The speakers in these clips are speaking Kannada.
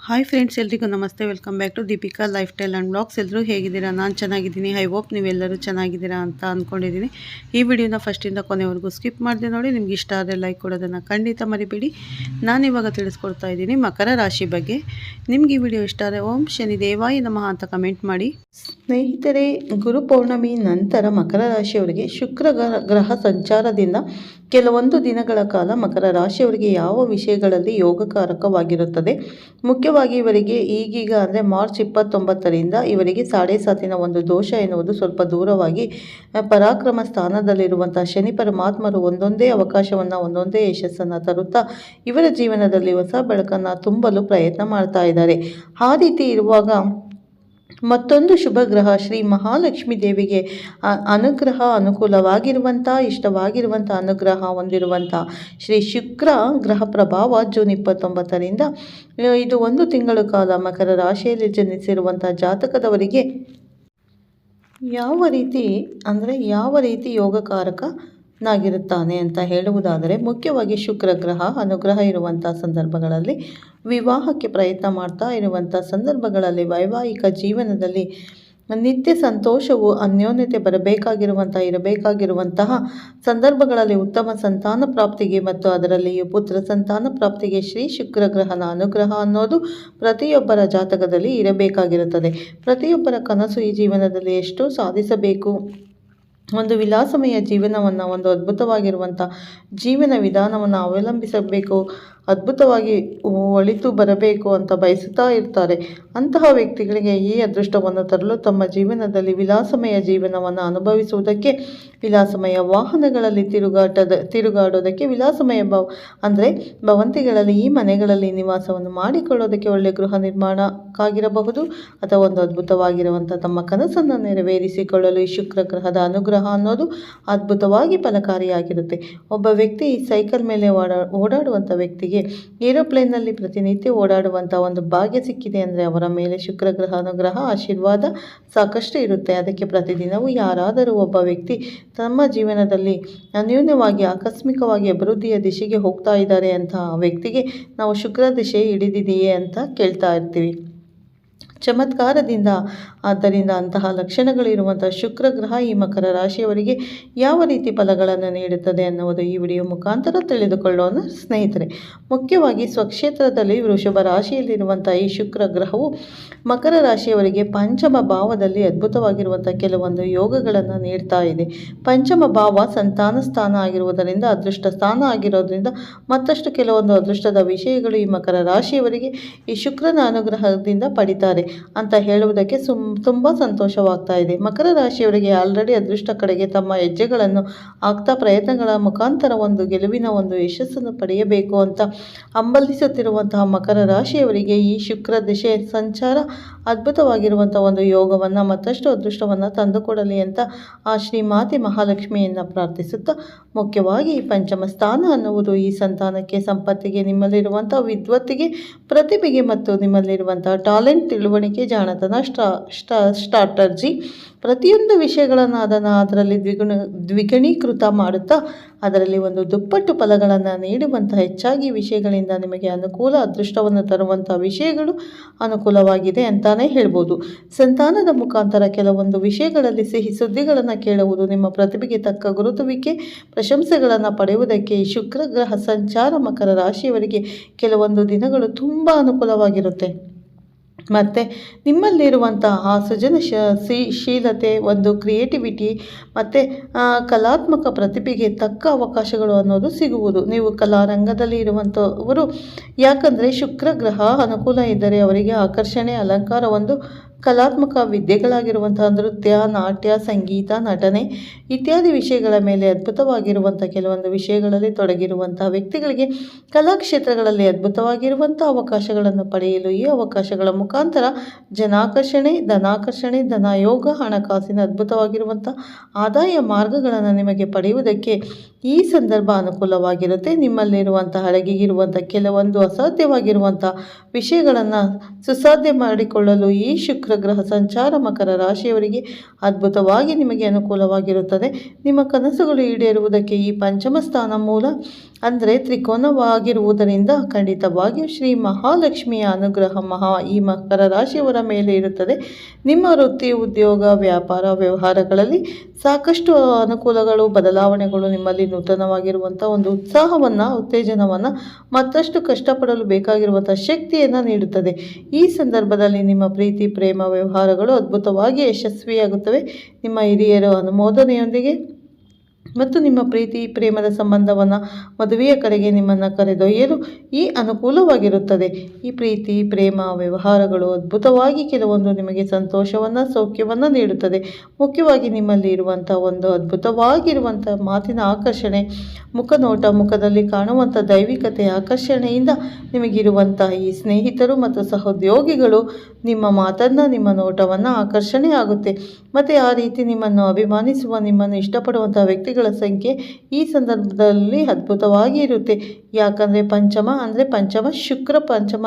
ಹಾಯ್ ಫ್ರೆಂಡ್ಸ್ ಎಲ್ರಿಗೂ ನಮಸ್ತೆ. Welcome back to Deepika lifestyle and blogs ಎಲ್ಲರೂ ಹೇಗಿದ್ದೀರಾ? ನಾನು ಚೆನ್ನಾಗಿದ್ದೀನಿ. ಐ ಹೋಪ್ ನೀವೆಲ್ಲರೂ ಚೆನ್ನಾಗಿದ್ದೀರಾ ಅಂತ ಅಂದ್ಕೊಂಡಿದ್ದೀನಿ ಈ ವಿಡಿಯೋನ ಫಸ್ಟಿಂದ ಕೊನೆವರೆಗೂ ಸ್ಕಿಪ್ ಮಾಡಿದೆ ನೋಡಿ. ನಿಮ್ಗೆ ಇಷ್ಟ ಆದರೆ ಲೈಕ್ ಕೊಡೋದನ್ನು ಖಂಡಿತ ಮರಿಬೇಡಿ. ನಾನಿವಾಗ ತಿಳಿಸ್ಕೊಡ್ತಾ ಇದ್ದೀನಿ ಮಕರ ರಾಶಿ ಬಗ್ಗೆ. ನಿಮ್ಗೆ ಈ ವಿಡಿಯೋ ಇಷ್ಟ ಆದರೆ ಓಂ ಶನಿ ದೇವಾಯ ನಮಃ ಅಂತ ಕಮೆಂಟ್ ಮಾಡಿ. ಸ್ನೇಹಿತರೆ, ಗುರು ಪೌರ್ಣಮಿ ನಂತರ ಮಕರ ರಾಶಿಯವರಿಗೆ ಶುಕ್ರ ಗ್ರಹ- ಸಂಚಾರದಿಂದ ಕೆಲವೊಂದು ದಿನಗಳ ಕಾಲ ಮಕರ ರಾಶಿಯವರಿಗೆ ಯಾವ ವಿಷಯಗಳಲ್ಲಿ ಯೋಗಕಾರಕವಾಗಿರುತ್ತದೆ? ಮುಖ್ಯವಾಗಿ ಇವರಿಗೆ ಈಗೀಗ ಅಂದರೆ ಮಾರ್ಚ್ ಇಪ್ಪತ್ತೊಂಬತ್ತರಿಂದ ಇವರಿಗೆ ಸಾಡೆ ಸಾತಿನ ಒಂದು ದೋಷ ಎನ್ನುವುದು ಸ್ವಲ್ಪ ದೂರವಾಗಿ ಪರಾಕ್ರಮ ಸ್ಥಾನದಲ್ಲಿರುವಂತಹ ಶನಿ ಪರಮಾತ್ಮರು ಒಂದೊಂದೇ ಅವಕಾಶವನ್ನು, ಒಂದೊಂದೇ ಯಶಸ್ಸನ್ನು ತರುತ್ತಾ ಇವರ ಜೀವನದಲ್ಲಿ ಹೊಸ ಬೆಳಕನ್ನು ತುಂಬಲು ಪ್ರಯತ್ನ ಮಾಡ್ತಾ ಇದ್ದಾರೆ. ಆ ರೀತಿ ಇರುವಾಗ ಮತ್ತೊಂದು ಶುಭ ಗ್ರಹ, ಶ್ರೀ ಮಹಾಲಕ್ಷ್ಮಿ ದೇವಿಗೆ ಅನುಗ್ರಹ ಅನುಕೂಲವಾಗಿರುವಂಥ ಇಷ್ಟವಾಗಿರುವಂಥ ಅನುಗ್ರಹ ಹೊಂದಿರುವಂಥ ಶ್ರೀ ಶುಕ್ರ ಗ್ರಹ ಪ್ರಭಾವ ಜೂನ್ ಇಪ್ಪತ್ತೊಂಬತ್ತರಿಂದ ಇದು ಒಂದು ತಿಂಗಳ ಕಾಲ ಮಕರ ರಾಶಿಯಲ್ಲಿ ಜನಿಸಿರುವಂಥ ಜಾತಕದವರಿಗೆ ಯಾವ ರೀತಿ, ಅಂದರೆ ಯಾವ ರೀತಿ ಯೋಗಕಾರಕನಾಗಿರುತ್ತಾನೆ ಅಂತ ಹೇಳುವುದಾದರೆ ಮುಖ್ಯವಾಗಿ ಶುಕ್ರ ಗ್ರಹ, ಅನುಗ್ರಹ ಇರುವಂಥ ಸಂದರ್ಭಗಳಲ್ಲಿ ವಿವಾಹಕ್ಕೆ ಪ್ರಯತ್ನ ಮಾಡ್ತಾ ಇರುವಂಥ ಸಂದರ್ಭಗಳಲ್ಲಿ ವೈವಾಹಿಕ ಜೀವನದಲ್ಲಿ ನಿತ್ಯ ಸಂತೋಷವು ಅನ್ಯೋನ್ಯತೆ ಬರಬೇಕಾಗಿರುವಂಥ, ಇರಬೇಕಾಗಿರುವಂತಹ ಸಂದರ್ಭಗಳಲ್ಲಿ ಉತ್ತಮ ಸಂತಾನ ಪ್ರಾಪ್ತಿಗೆ ಮತ್ತು ಅದರಲ್ಲಿಯೂ ಪುತ್ರ ಸಂತಾನ ಪ್ರಾಪ್ತಿಗೆ ಶ್ರೀ ಶುಕ್ರ ಗ್ರಹನ ಅನುಗ್ರಹ ಅನ್ನೋದು ಪ್ರತಿಯೊಬ್ಬರ ಜಾತಕದಲ್ಲಿ ಇರಬೇಕಾಗಿರುತ್ತದೆ. ಪ್ರತಿಯೊಬ್ಬರ ಕನಸು ಈ ಜೀವನದಲ್ಲಿ ಎಷ್ಟು ಸಾಧಿಸಬೇಕು. ಒಂದು ವಿಲಾಸಮಯ ಜೀವನವನ್ನು ಒಂದು ಅದ್ಭುತವಾಗಿರುವಂಥ ಜೀವನ ವಿಧಾನವನ್ನು ಅವಲಂಬಿಸಬೇಕು. ಅದ್ಭುತವಾಗಿ ಒಳಿತು ಬರಬೇಕು ಅಂತ ಬಯಸುತ್ತಾ ಇರ್ತಾರೆ. ಅಂತಹ ವ್ಯಕ್ತಿಗಳಿಗೆ ಈ ಅದೃಷ್ಟವನ್ನು ತರಲು ತಮ್ಮ ಜೀವನದಲ್ಲಿ ವಿಲಾಸಮಯ ಜೀವನವನ್ನು ಅನುಭವಿಸುವುದಕ್ಕೆ, ವಿಲಾಸಮಯ ವಾಹನಗಳಲ್ಲಿ ತಿರುಗಾಟದ, ತಿರುಗಾಡೋದಕ್ಕೆ ವಿಲಾಸಮಯ ಭವ, ಅಂದರೆ ಭವಂತಿಗಳಲ್ಲಿ ಈ ಮನೆಗಳಲ್ಲಿ ನಿವಾಸವನ್ನು ಮಾಡಿಕೊಳ್ಳೋದಕ್ಕೆ ಒಳ್ಳೆಯ ಗೃಹ ನಿರ್ಮಾಣಕ್ಕಾಗಿರಬಹುದು, ಅಥವಾ ಒಂದು ಅದ್ಭುತವಾಗಿರುವಂಥ ತಮ್ಮ ಕನಸನ್ನು ನೆರವೇರಿಸಿಕೊಳ್ಳಲು ಈ ಶುಕ್ರ ಗ್ರಹದ ಅನುಗ್ರಹ ಅನ್ನೋದು ಅದ್ಭುತವಾಗಿ ಫಲಕಾರಿಯಾಗಿರುತ್ತೆ. ಒಬ್ಬ ವ್ಯಕ್ತಿ ಸೈಕಲ್ ಮೇಲೆ ಓಡಾ ಓಡಾಡುವಂಥ ವ್ಯಕ್ತಿಗೆ ಏರೋಪ್ಲೇನ್ನಲ್ಲಿ ಪ್ರತಿನಿತ್ಯ ಓಡಾಡುವಂಥ ಒಂದು ಭಾಗ್ಯ ಸಿಕ್ಕಿದೆ ಅಂದರೆ ಅವರ ಮೇಲೆ ಶುಕ್ರ ಗ್ರಹ ಅನುಗ್ರಹ, ಆಶೀರ್ವಾದ ಸಾಕಷ್ಟು ಇರುತ್ತೆ. ಅದಕ್ಕೆ ಪ್ರತಿದಿನವೂ ಯಾರಾದರೂ ಒಬ್ಬ ವ್ಯಕ್ತಿ ತಮ್ಮ ಜೀವನದಲ್ಲಿ ಅನ್ಯೂನ್ಯವಾಗಿ, ಆಕಸ್ಮಿಕವಾಗಿ ಅಭಿವೃದ್ಧಿಯ ದಿಶೆಗೆ ಹೋಗ್ತಾ ಇದ್ದಾರೆ ಅಂತ ವ್ಯಕ್ತಿಗೆ ನಾವು ಶುಕ್ರ ದಿಶೆ ಹಿಡಿದಿದೆಯೇ ಅಂತ ಕೇಳ್ತಾ ಇರ್ತೀವಿ. ಚಮತ್ಕಾರದಿಂದ. ಆದ್ದರಿಂದ ಅಂತಹ ಲಕ್ಷಣಗಳಿರುವಂಥ ಶುಕ್ರ ಗ್ರಹ ಈ ಮಕರ ರಾಶಿಯವರಿಗೆ ಯಾವ ರೀತಿ ಫಲಗಳನ್ನು ನೀಡುತ್ತದೆ ಅನ್ನುವುದು ಈ ವಿಡಿಯೋ ಮುಖಾಂತರ ತಿಳಿದುಕೊಳ್ಳೋಣ ಸ್ನೇಹಿತರೆ. ಮುಖ್ಯವಾಗಿ ಸ್ವಕ್ಷೇತ್ರದಲ್ಲಿ ವೃಷಭ ರಾಶಿಯಲ್ಲಿರುವಂಥ ಈ ಶುಕ್ರ ಗ್ರಹವು ಮಕರ ರಾಶಿಯವರಿಗೆ ಪಂಚಮ ಭಾವದಲ್ಲಿ ಅದ್ಭುತವಾಗಿರುವಂಥ ಕೆಲವೊಂದು ಯೋಗಗಳನ್ನು ನೀಡ್ತಾ ಇದೆ. ಪಂಚಮ ಭಾವ ಸಂತಾನ ಸ್ಥಾನ ಆಗಿರುವುದರಿಂದ, ಅದೃಷ್ಟ ಸ್ಥಾನ ಆಗಿರೋದ್ರಿಂದ ಮತ್ತಷ್ಟು ಕೆಲವೊಂದು ಅದೃಷ್ಟದ ವಿಷಯಗಳು ಈ ಮಕರ ರಾಶಿಯವರಿಗೆ ಈ ಶುಕ್ರನ ಅನುಗ್ರಹದಿಂದ ಪಡಿತಾರೆ. ಅಂತ ಹೇಳುವುದಕ್ಕೆ ಸುಮ್, ತುಂಬ ಸಂತೋಷವಾಗ್ತಾ ಇದೆ. ಮಕರ ರಾಶಿಯವರಿಗೆ ಆಲ್ರೆಡಿ ಅದೃಷ್ಟ ಕಡೆಗೆ ತಮ್ಮ ಹೆಜ್ಜೆಗಳನ್ನು ಆಗ್ತಾ ಪ್ರಯತ್ನಗಳ ಮುಖಾಂತರ ಒಂದು ಗೆಲುವಿನ ಒಂದು ಯಶಸ್ಸನ್ನು ಪಡೆಯಬೇಕು ಅಂತ ಹಂಬಲಿಸುತ್ತಿರುವಂತಹ ಮಕರ ರಾಶಿಯವರಿಗೆ ಈ ಶುಕ್ರ ದಿಶೆ ಸಂಚಾರ ಅದ್ಭುತವಾಗಿರುವಂಥ ಒಂದು ಯೋಗವನ್ನು ಮತ್ತಷ್ಟು ಅದೃಷ್ಟವನ್ನು ತಂದುಕೊಡಲಿ ಅಂತ ಆ ಶ್ರೀ ಮಾತೆ ಮಹಾಲಕ್ಷ್ಮಿಯನ್ನು ಪ್ರಾರ್ಥಿಸುತ್ತಾ ಮುಖ್ಯವಾಗಿ ಪಂಚಮ ಸ್ಥಾನ ಅನ್ನುವುದು ಈ ಸಂತಾನಕ್ಕೆ, ಸಂಪತ್ತಿಗೆ ನಿಮ್ಮಲ್ಲಿರುವಂಥ ವಿದ್ವತ್ತಿಗೆ, ಪ್ರತಿಭೆಗೆ ಮತ್ತು ನಿಮ್ಮಲ್ಲಿರುವಂಥ ಟಾಲೆಂಟ್ ತಿಳುವಳಿಕೆ ಜಾಣತನ ಸ್ಟಾ ಸ್ಟಾ ಸ್ಟ್ರಾಟರ್ಜಿ. ಪ್ರತಿಯೊಂದು ವಿಷಯಗಳನ್ನು ಅದನ್ನು ಅದರಲ್ಲಿ ದ್ವಿಗುಣ, ದ್ವಿಗಣೀಕೃತ ಮಾಡುತ್ತಾ ಅದರಲ್ಲಿ ಒಂದು ದುಪ್ಪಟ್ಟು ಫಲಗಳನ್ನು ನೀಡುವಂಥ ಹೆಚ್ಚಾಗಿ ವಿಷಯಗಳಿಂದ ನಿಮಗೆ ಅನುಕೂಲ ಅದೃಷ್ಟವನ್ನು ತರುವಂಥ ವಿಷಯಗಳು ಅನುಕೂಲವಾಗಿದೆ ಅಂತಲೇ ಹೇಳ್ಬೋದು. ಸಂತಾನದ ಮುಖಾಂತರ ಕೆಲವೊಂದು ವಿಷಯಗಳಲ್ಲಿ ಸಿಹಿ ಸುದ್ದಿಗಳನ್ನು ಕೇಳುವುದು ನಿಮ್ಮ ಪ್ರತಿಭೆಗೆ ತಕ್ಕ ಗುರುತುವಿಕೆ, ಪ್ರಶಂಸೆಗಳನ್ನು ಪಡೆಯುವುದಕ್ಕೆ ಶುಕ್ರ ಗ್ರಹ ಸಂಚಾರ ಮಕರ ರಾಶಿಯವರಿಗೆ ಕೆಲವೊಂದು ದಿನಗಳು ತುಂಬ ಅನುಕೂಲವಾಗಿರುತ್ತೆ. ಮತ್ತು ನಿಮ್ಮಲ್ಲಿರುವಂತಹ ಸೃಜನ ಸಿ- ಶೀಲತೆ, ಒಂದು ಕ್ರಿಯೇಟಿವಿಟಿ ಮತ್ತು ಕಲಾತ್ಮಕ ಪ್ರತಿಭೆಗೆ ತಕ್ಕ ಅವಕಾಶಗಳು ಅನ್ನೋದು ಸಿಗುವುದು. ನೀವು ಕಲಾರಂಗದಲ್ಲಿ ಇರುವಂಥವರು, ಯಾಕಂದರೆ ಶುಕ್ರ ಗ್ರಹ ಅನುಕೂಲ ಇದ್ದರೆ ಅವರಿಗೆ ಆಕರ್ಷಣೆ, ಅಲಂಕಾರ ಒಂದು ಕಲಾತ್ಮಕ ವಿದ್ಯೆಗಳಾಗಿರುವಂತಹ ನೃತ್ಯ, ನಾಟ್ಯ, ಸಂಗೀತ, ನಟನೆ ಇತ್ಯಾದಿ ವಿಷಯಗಳ ಮೇಲೆ ಅದ್ಭುತವಾಗಿರುವಂಥ ಕೆಲವೊಂದು ವಿಷಯಗಳಲ್ಲಿ ತೊಡಗಿರುವಂತಹ ವ್ಯಕ್ತಿಗಳಿಗೆ ಕಲಾಕ್ಷೇತ್ರಗಳಲ್ಲಿ ಅದ್ಭುತವಾಗಿರುವಂಥ ಅವಕಾಶಗಳನ್ನು ಪಡೆಯಲು ಈ ಅವಕಾಶಗಳ ಮುಖಾಂತರ ಜನಾಕರ್ಷಣೆ, ಧನಾಕರ್ಷಣೆ, ಧನಯೋಗ, ಹಣಕಾಸಿನ ಅದ್ಭುತವಾಗಿರುವಂಥ ಆದಾಯ ಮಾರ್ಗಗಳನ್ನು ನಿಮಗೆ ಪಡೆಯುವುದಕ್ಕೆ ಈ ಸಂದರ್ಭ ಅನುಕೂಲವಾಗಿರುತ್ತೆ. ನಿಮ್ಮಲ್ಲಿರುವಂಥ ಅಡಗಿಗಿರುವಂಥ ಕೆಲವೊಂದು ಅಸಾಧ್ಯವಾಗಿರುವಂಥ ವಿಷಯಗಳನ್ನು ಸುಸಾಧ್ಯ ಮಾಡಿಕೊಳ್ಳಲು ಈ ಶುಕ್ರ ಗ್ರಹ ಸಂಚಾರ ಮಕರ ರಾಶಿಯವರಿಗೆ ಅದ್ಭುತವಾಗಿ ನಿಮಗೆ ಅನುಕೂಲವಾಗಿರುತ್ತದೆ. ನಿಮ್ಮ ಕನಸುಗಳು ಈಡೇರುವುದಕ್ಕೆ ಈ ಪಂಚಮ ಸ್ಥಾನ ಮೂಲ ಅಂದರೆ ತ್ರಿಕೋನವಾಗಿರುವುದರಿಂದ ಖಂಡಿತವಾಗಿಯೂ ಶ್ರೀ ಮಹಾಲಕ್ಷ್ಮಿಯ ಅನುಗ್ರಹ ಮಹಾ ಈ ಮಕರ ರಾಶಿಯವರ ಮೇಲೆ ಇರುತ್ತದೆ. ನಿಮ್ಮ ವೃತ್ತಿ, ಉದ್ಯೋಗ, ವ್ಯಾಪಾರ, ವ್ಯವಹಾರಗಳಲ್ಲಿ ಸಾಕಷ್ಟು ಅನುಕೂಲಗಳು, ಬದಲಾವಣೆಗಳು ನಿಮ್ಮಲ್ಲಿ ನೂತನವಾಗಿರುವಂಥ ಒಂದು ಉತ್ಸಾಹವನ್ನು, ಉತ್ತೇಜನವನ್ನು ಮತ್ತಷ್ಟು ಕಷ್ಟಪಡಲು ಬೇಕಾಗಿರುವಂಥ ಶಕ್ತಿಯನ್ನು ನೀಡುತ್ತದೆ. ಈ ಸಂದರ್ಭದಲ್ಲಿ ನಿಮ್ಮ ಪ್ರೀತಿ, ಪ್ರೇಮ, ವ್ಯವಹಾರಗಳು ಅದ್ಭುತವಾಗಿ ಯಶಸ್ವಿಯಾಗುತ್ತವೆ. ನಿಮ್ಮ ಹಿರಿಯರ ಅನುಮೋದನೆಯೊಂದಿಗೆ ಮತ್ತು ನಿಮ್ಮ ಪ್ರೀತಿ, ಪ್ರೇಮದ ಸಂಬಂಧವನ್ನು ಮದುವೆಯ ಕಡೆಗೆ ನಿಮ್ಮನ್ನು ಕರೆದೊಯ್ಯಲು ಈ ಅನುಕೂಲವಾಗಿರುತ್ತದೆ. ಈ ಪ್ರೀತಿ, ಪ್ರೇಮ, ವ್ಯವಹಾರಗಳು ಅದ್ಭುತವಾಗಿ ಕೆಲವೊಂದು ನಿಮಗೆ ಸಂತೋಷವನ್ನು, ಸೌಖ್ಯವನ್ನು ನೀಡುತ್ತದೆ. ಮುಖ್ಯವಾಗಿ ನಿಮ್ಮಲ್ಲಿ ಇರುವಂಥ ಒಂದು ಅದ್ಭುತವಾಗಿರುವಂಥ ಮಾತಿನ ಆಕರ್ಷಣೆ, ಮುಖನೋಟ, ಮುಖದಲ್ಲಿ ಕಾಣುವಂಥ ದೈವಿಕತೆ, ಆಕರ್ಷಣೆಯಿಂದ ನಿಮಗಿರುವಂಥ ಈ ಸ್ನೇಹಿತರು ಮತ್ತು ಸಹೋದ್ಯೋಗಿಗಳು ನಿಮ್ಮ ಮಾತನ್ನು, ನಿಮ್ಮ ನೋಟವನ್ನು ಆಕರ್ಷಣೆ ಆಗುತ್ತೆ. ಮತ್ತು ಆ ರೀತಿ ನಿಮ್ಮನ್ನು ಅಭಿಮಾನಿಸುವ, ನಿಮ್ಮನ್ನು ಇಷ್ಟಪಡುವಂಥ ವ್ಯಕ್ತಿಗಳ ಸಂಖ್ಯೆ ಈ ಸಂದರ್ಭದಲ್ಲಿ ಅದ್ಭುತವಾಗಿ ಇರುತ್ತೆ. ಯಾಕಂದರೆ ಪಂಚಮ ಅಂದರೆ ಪಂಚಮ ಶುಕ್ರ ಪಂಚಮ.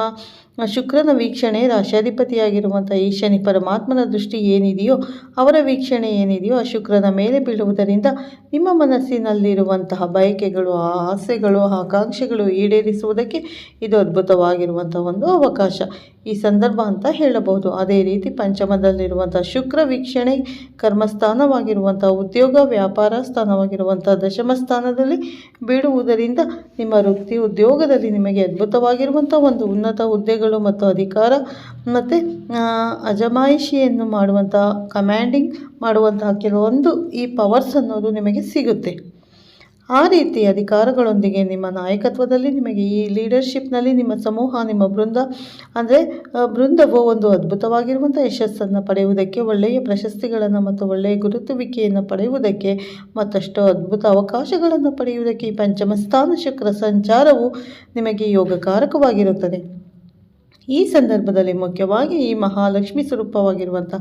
ಶುಕ್ರನ ವೀಕ್ಷಣೆ ರಾಶಾಧಿಪತಿಯಾಗಿರುವಂಥ ಈ ಶನಿ ಪರಮಾತ್ಮನ ದೃಷ್ಟಿ ಏನಿದೆಯೋ, ಅವರ ವೀಕ್ಷಣೆ ಏನಿದೆಯೋ ಆ ಶುಕ್ರನ ಮೇಲೆ ಬೀಳುವುದರಿಂದ ನಿಮ್ಮ ಮನಸ್ಸಿನಲ್ಲಿರುವಂತಹ ಬಯಕೆಗಳು ಆಸೆಗಳು, ಆಕಾಂಕ್ಷೆಗಳು ಈಡೇರಿಸುವುದಕ್ಕೆ ಇದು ಅದ್ಭುತವಾಗಿರುವಂಥ ಒಂದು ಅವಕಾಶ. ಈ ಸಂದರ್ಭ ಅಂತ ಹೇಳಬಹುದು. ಅದೇ ರೀತಿ ಪಂಚಮದಲ್ಲಿರುವಂಥ ಶುಕ್ರ ವೀಕ್ಷಣೆ ಕರ್ಮಸ್ಥಾನವಾಗಿರುವಂಥ ಉದ್ಯೋಗ, ವ್ಯಾಪಾರ ಸ್ಥಾನವಾಗಿರುವಂಥ ದಶಮ ಸ್ಥಾನದಲ್ಲಿ ಬೀಳುವುದರಿಂದ ನಿಮ್ಮ ವೃತ್ತಿ ಉದ್ಯೋಗದಲ್ಲಿ ನಿಮಗೆ ಅದ್ಭುತವಾಗಿರುವಂಥ ಒಂದು ಉನ್ನತ ಹುದ್ದೆಗಳು ಮತ್ತು ಅಧಿಕಾರ ಮತ್ತು ಅಜಮಾಯಿಷಿಯನ್ನು ಮಾಡುವಂತಹ ಕಮ್ಯಾಂಡಿಂಗ್ ಮಾಡುವಂತಹ ಕೆಲವೊಂದು ಈ ಪವರ್ಸ್ ಅನ್ನೋದು ನಿಮಗೆ ಸಿಗುತ್ತೆ. ಆ ರೀತಿ ಅಧಿಕಾರಗಳೊಂದಿಗೆ ನಿಮ್ಮ ನಾಯಕತ್ವದಲ್ಲಿ, ನಿಮಗೆ ಈ ಲೀಡರ್ಶಿಪ್ನಲ್ಲಿ ನಿಮ್ಮ ಸಮೂಹ, ನಿಮ್ಮ ಬೃಂದ, ಅಂದರೆ ಬೃಂದವು ಒಂದು ಅದ್ಭುತವಾಗಿರುವಂಥ ಯಶಸ್ಸನ್ನು ಪಡೆಯುವುದಕ್ಕೆ, ಒಳ್ಳೆಯ ಪ್ರಶಸ್ತಿಗಳನ್ನು ಮತ್ತು ಒಳ್ಳೆಯ ಗುರುತುವಿಕೆಯನ್ನು ಪಡೆಯುವುದಕ್ಕೆ, ಮತ್ತಷ್ಟು ಅದ್ಭುತ ಅವಕಾಶಗಳನ್ನು ಪಡೆಯುವುದಕ್ಕೆ ಈ ಪಂಚಮ ಸ್ಥಾನ ಶುಕ್ರ ಸಂಚಾರವು ನಿಮಗೆ ಯೋಗಕಾರಕವಾಗಿರುತ್ತದೆ. ಈ ಸಂದರ್ಭದಲ್ಲಿ ಮುಖ್ಯವಾಗಿ ಈ ಮಹಾಲಕ್ಷ್ಮಿ ಸ್ವರೂಪವಾಗಿರುವಂಥ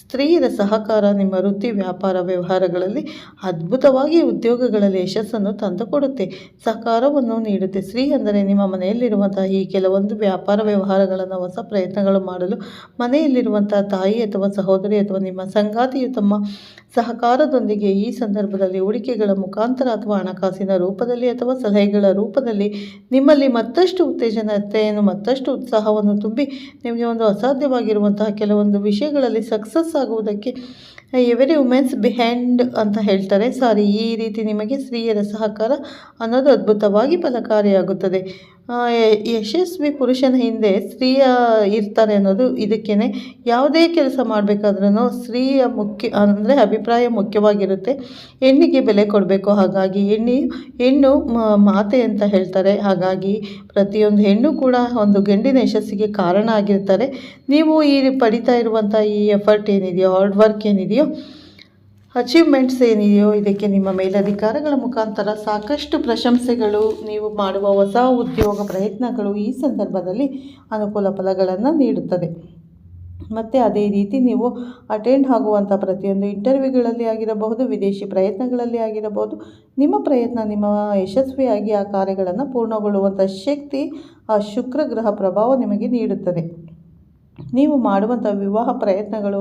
ಸ್ತ್ರೀಯರ ಸಹಕಾರ, ನಿಮ್ಮ ವೃತ್ತಿ, ವ್ಯಾಪಾರ ವ್ಯವಹಾರಗಳಲ್ಲಿ ಅದ್ಭುತವಾಗಿ ಉದ್ಯೋಗಗಳಲ್ಲಿ ಯಶಸ್ಸನ್ನು ತಂದುಕೊಡುತ್ತೆ, ಸಹಕಾರವನ್ನು ನೀಡುತ್ತೆ. ಸ್ತ್ರೀ ಅಂದರೆ ನಿಮ್ಮ ಮನೆಯಲ್ಲಿರುವಂತಹ ಈ ಕೆಲವೊಂದು ವ್ಯಾಪಾರ ವ್ಯವಹಾರಗಳನ್ನು, ಹೊಸ ಪ್ರಯತ್ನಗಳು ಮಾಡಲು ಮನೆಯಲ್ಲಿರುವಂಥ ತಾಯಿ ಅಥವಾ ಸಹೋದರಿ ಅಥವಾ ನಿಮ್ಮ ಸಂಗಾತಿಯು ತಮ್ಮ ಸಹಕಾರದೊಂದಿಗೆ ಈ ಸಂದರ್ಭದಲ್ಲಿ ಹೂಡಿಕೆಗಳ ಮುಖಾಂತರ ಅಥವಾ ಹಣಕಾಸಿನ ರೂಪದಲ್ಲಿ ಅಥವಾ ಸಲಹೆಗಳ ರೂಪದಲ್ಲಿ ನಿಮ್ಮಲ್ಲಿ ಮತ್ತಷ್ಟು ಉತ್ತೇಜನತೆಯನ್ನು, ಮತ್ತಷ್ಟು ಉತ್ಸಾಹವನ್ನು ತುಂಬಿ ನಿಮಗೆ ಒಂದು ಅಸಾಧ್ಯವಾಗಿರುವಂತಹ ಕೆಲವೊಂದು ವಿಷಯಗಳಲ್ಲಿ ಸಕ್ಸಸ್ ಆಗುವುದಕ್ಕೆ ಎವರಿ ವುಮೆನ್ಸ್ ಬಿಹ್ಯಾಂಡ್ ಅಂತ ಹೇಳ್ತಾರೆ. ಸಾರಿ, ಈ ರೀತಿ ನಿಮಗೆ ಸ್ತ್ರೀಯರ ಸಹಕಾರ ಅನ್ನೋದು ಅದ್ಭುತವಾಗಿ ಫಲಕಾರಿಯಾಗುತ್ತದೆ. ಯಶಸ್ವಿ ಪುರುಷನ ಹಿಂದೆ ಸ್ತ್ರೀಯ ಇರ್ತಾರೆ ಅನ್ನೋದು ಇದಕ್ಕೇ ಯಾವುದೇ ಕೆಲಸ ಮಾಡಬೇಕಾದ್ರೂ ಸ್ತ್ರೀಯ ಮುಖ್ಯ, ಅಂದರೆ ಅಭಿಪ್ರಾಯ ಮುಖ್ಯವಾಗಿರುತ್ತೆ. ಹೆಣ್ಣಿಗೆ ಬೆಲೆ ಕೊಡಬೇಕು, ಹಾಗಾಗಿ ಹೆಣ್ಣಿ, ಹೆಣ್ಣು ಮಾತೆ ಅಂತ ಹೇಳ್ತಾರೆ. ಹಾಗಾಗಿ ಪ್ರತಿಯೊಂದು ಹೆಣ್ಣು ಕೂಡ ಒಂದು ಗಂಡಿನ ಯಶಸ್ಸಿಗೆ ಕಾರಣ ಆಗಿರ್ತಾರೆ. ನೀವು ಈ ಪಡಿತಾ ಇರುವಂಥ ಈ ಎಫರ್ಟ್ ಏನಿದೆಯೋ ಹಾರ್ಡ್ ವರ್ಕ್ ಏನಿದೆಯೋ ಅಚೀವ್ಮೆಂಟ್ಸ್ ಏನಿದೆಯೋ ಇದಕ್ಕೆ ನಿಮ್ಮ ಮೇಲಧಿಕಾರಗಳ ಮುಖಾಂತರ ಸಾಕಷ್ಟು ಪ್ರಶಂಸೆಗಳು, ನೀವು ಮಾಡುವ ಹೊಸ ಉದ್ಯೋಗ ಪ್ರಯತ್ನಗಳು ಈ ಸಂದರ್ಭದಲ್ಲಿ ಅನುಕೂಲ ಫಲಗಳನ್ನು ನೀಡುತ್ತದೆ. ಮತ್ತು ಅದೇ ರೀತಿ ನೀವು ಅಟೆಂಡ್ ಆಗುವಂಥ ಪ್ರತಿಯೊಂದು ಇಂಟರ್ವ್ಯೂಗಳಲ್ಲಿ ಆಗಿರಬಹುದು, ವಿದೇಶಿ ಪ್ರಯತ್ನಗಳಲ್ಲಿ ಆಗಿರಬಹುದು. ನಿಮ್ಮ ಪ್ರಯತ್ನ, ನಿಮ್ಮ ಯಶಸ್ವಿಯಾಗಿ ಆ ಕಾರ್ಯಗಳನ್ನು ಪೂರ್ಣಗೊಳ್ಳುವಂಥ ಶಕ್ತಿ ಆ ಶುಕ್ರ ಗ್ರಹ ಪ್ರಭಾವ ನಿಮಗೆ ನೀಡುತ್ತದೆ. ನೀವು ಮಾಡುವಂಥ ವಿವಾಹ ಪ್ರಯತ್ನಗಳು,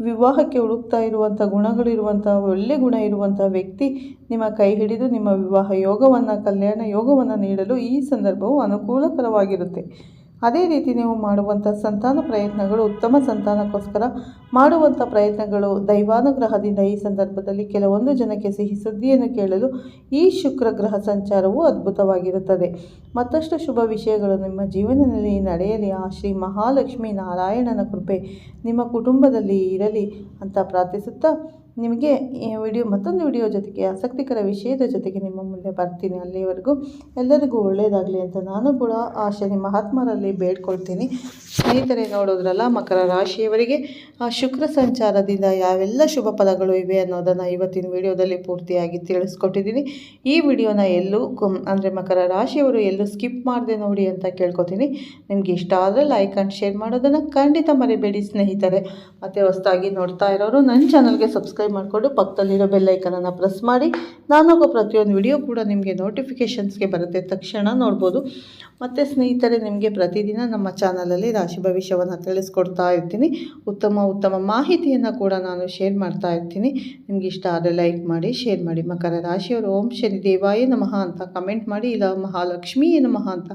ವಿವಾಹಕ್ಕೆ ಹುಡುಕ್ತಾ ಇರುವಂಥ ಗುಣಗಳಿರುವಂಥ ಒಳ್ಳೆ ಗುಣ ಇರುವಂಥ ವ್ಯಕ್ತಿ ನಿಮ್ಮ ಕೈ ಹಿಡಿದು ನಿಮ್ಮ ವಿವಾಹ ಯೋಗವನ್ನು, ಕಲ್ಯಾಣ ಯೋಗವನ್ನು ನೀಡಲು ಈ ಸಂದರ್ಭವು ಅನುಕೂಲಕರವಾಗಿರುತ್ತೆ. ಅದೇ ರೀತಿ ನೀವು ಮಾಡುವಂಥ ಸಂತಾನ ಪ್ರಯತ್ನಗಳು, ಉತ್ತಮ ಸಂತಾನಕ್ಕೋಸ್ಕರ ಮಾಡುವಂಥ ಪ್ರಯತ್ನಗಳು ದೈವಾನುಗ್ರಹದಿಂದ ಈ ಸಂದರ್ಭದಲ್ಲಿ ಕೆಲವೊಂದು ಜನಕ್ಕೆ ಸಿಹಿ ಸುದ್ದಿಯನ್ನು ಕೇಳಲು ಈ ಶುಕ್ರ ಗ್ರಹ ಸಂಚಾರವು ಅದ್ಭುತವಾಗಿರುತ್ತದೆ. ಮತ್ತಷ್ಟು ಶುಭ ವಿಷಯಗಳು ನಿಮ್ಮ ಜೀವನದಲ್ಲಿ ನಡೆಯಲಿ. ಆ ಶ್ರೀ ಮಹಾಲಕ್ಷ್ಮೀ ನಾರಾಯಣನ ಕೃಪೆ ನಿಮ್ಮ ಕುಟುಂಬದಲ್ಲಿ ಇರಲಿ ಅಂತ ಪ್ರಾರ್ಥಿಸುತ್ತಾ ನಿಮಗೆ ಈ ವಿಡಿಯೋ, ಮತ್ತೊಂದು ವಿಡಿಯೋ ಜೊತೆಗೆ ಆಸಕ್ತಿಕರ ವಿಷಯದ ಜೊತೆಗೆ ನಿಮ್ಮ ಮುಂದೆ ಬರ್ತೀನಿ. ಅಲ್ಲಿವರೆಗೂ ಎಲ್ಲರಿಗೂ ಒಳ್ಳೆಯದಾಗಲಿ ಅಂತ ನಾನು ಕೂಡ ಆ ಶನಿ ಮಹಾತ್ಮರಲ್ಲಿ ಬೇಡ್ಕೊಳ್ತೀನಿ. ಸ್ನೇಹಿತರೆ, ನೋಡೋದ್ರಲ್ಲ, ಮಕರ ರಾಶಿಯವರಿಗೆ, ಆ, ಶುಕ್ರ ಸಂಚಾರದಿಂದ ಯಾವೆಲ್ಲ ಶುಭ ಫಲಗಳು ಇವೆ ಅನ್ನೋದನ್ನು ಇವತ್ತಿನ ವಿಡಿಯೋದಲ್ಲಿ ಪೂರ್ತಿಯಾಗಿ ತಿಳಿಸ್ಕೊಟ್ಟಿದ್ದೀನಿ. ಈ ವಿಡಿಯೋನ ಎಲ್ಲೂ ಅಂದರೆ ಮಕರ ರಾಶಿಯವರು ಎಲ್ಲೂ ಸ್ಕಿಪ್ ಮಾಡದೆ ನೋಡಿ ಅಂತ ಕೇಳ್ಕೊತೀನಿ. ನಿಮಗೆ ಇಷ್ಟ ಆದರೆ ಲೈಕ್ ಆ್ಯಂಡ್ ಶೇರ್ ಮಾಡೋದನ್ನು ಖಂಡಿತ ಮರಿಬೇಡಿ ಸ್ನೇಹಿತರೆ. ಮತ್ತು ಹೊಸದಾಗಿ ನೋಡ್ತಾ ಇರೋರು ನನ್ನ ಚಾನಲ್ಗೆ ಸಬ್ಸ್ಕ್ರೈಬ್ ಸಬ್ಸ್ಕ್ರೈಬ್ ಮಾಡಿಕೊಂಡು ಪಕ್ಕದಲ್ಲಿರೋ ಬೆಲ್ಲೈಕನನ್ನು ಪ್ರೆಸ್ ಮಾಡಿ. ನಾನಾಗೋ ಪ್ರತಿಯೊಂದು ವಿಡಿಯೋ ಕೂಡ ನಿಮಗೆ ನೋಟಿಫಿಕೇಷನ್ಸ್ಗೆ ಬರುತ್ತೆ. ತಕ್ಷಣ ನೋಡ್ಬೋದು. ಮತ್ತು ಸ್ನೇಹಿತರೆ, ನಿಮಗೆ ಪ್ರತಿದಿನ ನಮ್ಮ ಚಾನಲಲ್ಲಿ ರಾಶಿ ಭವಿಷ್ಯವನ್ನು ತಿಳಿಸ್ಕೊಡ್ತಾ ಇರ್ತೀನಿ. ಉತ್ತಮ ಉತ್ತಮ ಮಾಹಿತಿಯನ್ನು ಕೂಡ ನಾನು ಶೇರ್ ಮಾಡ್ತಾ ಇರ್ತೀನಿ. ನಿಮಗೆ ಇಷ್ಟ ಆದರೆ ಲೈಕ್ ಮಾಡಿ ಶೇರ್ ಮಾಡಿ. ಮಕರ ರಾಶಿಯವರು, ಓಂ ಶನಿ ದೇವಾಯ ನಮಃ ಅಂತ ಕಮೆಂಟ್ ಮಾಡಿ, ಇಲ್ಲ ಮಹಾಲಕ್ಷ್ಮಿಯೇ ನಮಃ ಅಂತ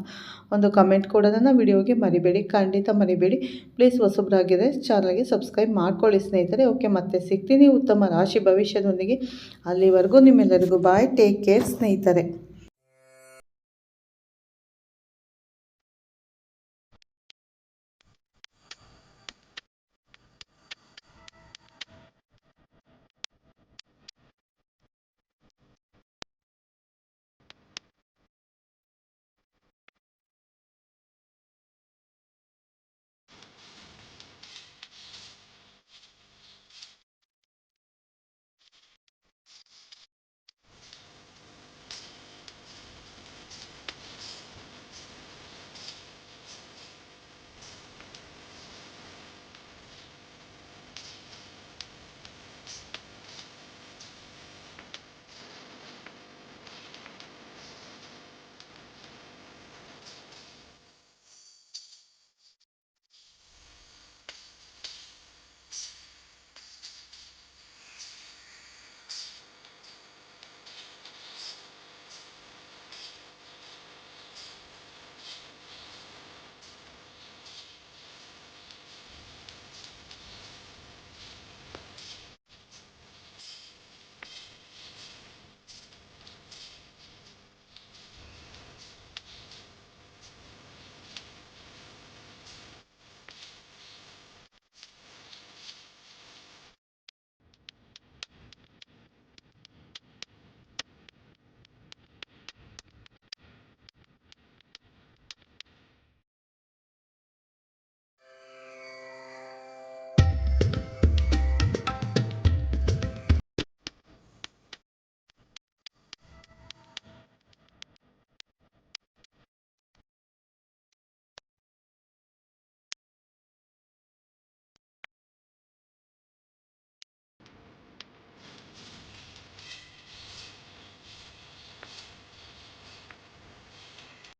ಒಂದು ಕಮೆಂಟ್ ಕೊಡೋದನ್ನು ವಿಡಿಯೋಗೆ ಮರಿಬೇಡಿ. ಖಂಡಿತ ಮರಿಬೇಡಿ. ಪ್ಲೀಸ್ ಹೊಸಬ್ರಾಗಿದೆ ಚಾನಲ್ಗೆ ಸಬ್ಸ್ಕ್ರೈಬ್ ಮಾಡ್ಕೊಳ್ಳಿ ಸ್ನೇಹಿತರೆ. ಓಕೆ ಮತ್ತೆ ಸಿಗ್ತೀನಿ. ಉತ್ತಮ ರಾಶಿ ಭವಿಷ್ಯದೊಂದಿಗೆ ಅಲ್ಲಿವರೆಗೂ ನಿಮ್ಮೆಲ್ಲರಿಗೂ ಬಾಯ್ ಟೇಕ್ ಕೇರ್ ಸ್ನೇಹಿತರೆ.